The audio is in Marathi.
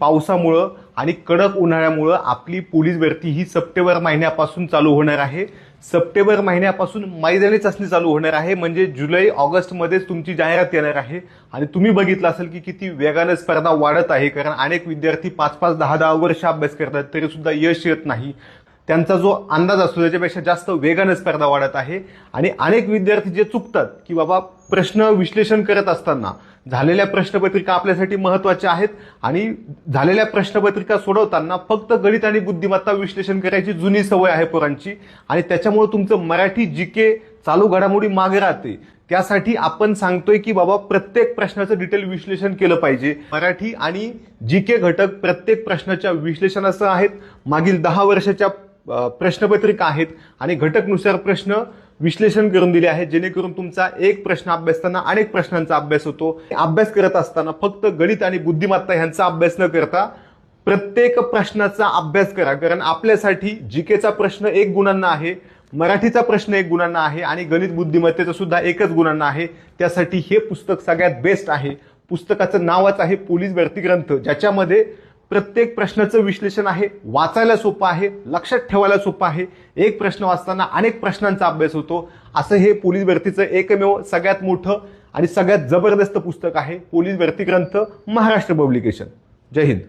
पावसामुळं आणि कडक उन्हाळ्यामुळं आपली पोलीस भरती ही सप्टेंबर महिन्यापासून चालू होणार आहे. सप्टेंबर महिन्यापासून मैदानी चाचणी चालू होणार आहे. म्हणजे जुलै ऑगस्टमध्येच तुमची जाहिरात येणार आहे. आणि तुम्ही बघितलं असेल की किती वेगानं स्पर्धा वाढत आहे. कारण अनेक विद्यार्थी पाच पाच दहा दहा वर्ष अभ्यास करतात तरीसुद्धा यश येत नाही. त्यांचा जो अंदाज असतो त्याच्यापेक्षा जास्त वेगानं स्पर्धा वाढत आहे. आणि अनेक विद्यार्थी जे चुकतात की बाबा प्रश्न विश्लेषण करत असताना झालेल्या प्रश्नपत्रिका आपल्यासाठी महत्त्वाच्या आहेत आणि झालेल्या प्रश्नपत्रिका सोडवताना फक्त गणित आणि बुद्धिमत्ता विश्लेषण करायची जुनी सवय आहे पोरांची. आणि त्याच्यामुळे तुमचं मराठी जी के चालू घडामोडी मागे राहते. त्यासाठी आपण सांगतोय की बाबा प्रत्येक प्रश्नाचं डिटेल विश्लेषण केलं पाहिजे. मराठी आणि जी के घटक प्रत्येक प्रश्नाच्या विश्लेषणासह आहेत. मागील दहा वर्षाच्या प्रश्नपत्रिका आहेत आणि घटकनुसार प्रश्न विश्लेषण करून दिले आहे जेणेकरून तुमचा एक प्रश्न अभ्यासताना अनेक प्रश्नांचा अभ्यास होतो. अभ्यास करत असताना फक्त गणित आणि बुद्धिमत्ता ह्यांचा अभ्यास न करता प्रत्येक प्रश्नाचा अभ्यास करा. कारण आपल्यासाठी जीकेचा प्रश्न एक गुणांना आहे मराठीचा प्रश्न एक गुणांना आहे आणि गणित बुद्धिमत्तेचा सुद्धा एकच गुणांना आहे. त्यासाठी हे पुस्तक सगळ्यात बेस्ट आहे. पुस्तकाचं नावच आहे पोलीस भरती ग्रंथ ज्याच्यामध्ये प्रत्येक प्रश्नाचं विश्लेषण आहे वाचायला सोपं आहे लक्षात ठेवायला सोपं आहे. एक प्रश्न वाचताना अनेक प्रश्नांचा अभ्यास होतो. असं हे पोलीस भरतीचं एकमेव सगळ्यात मोठं आणि सगळ्यात जबरदस्त पुस्तक आहे पोलीस भरती ग्रंथ महाराष्ट्र पब्लिकेशन. जय हिंद.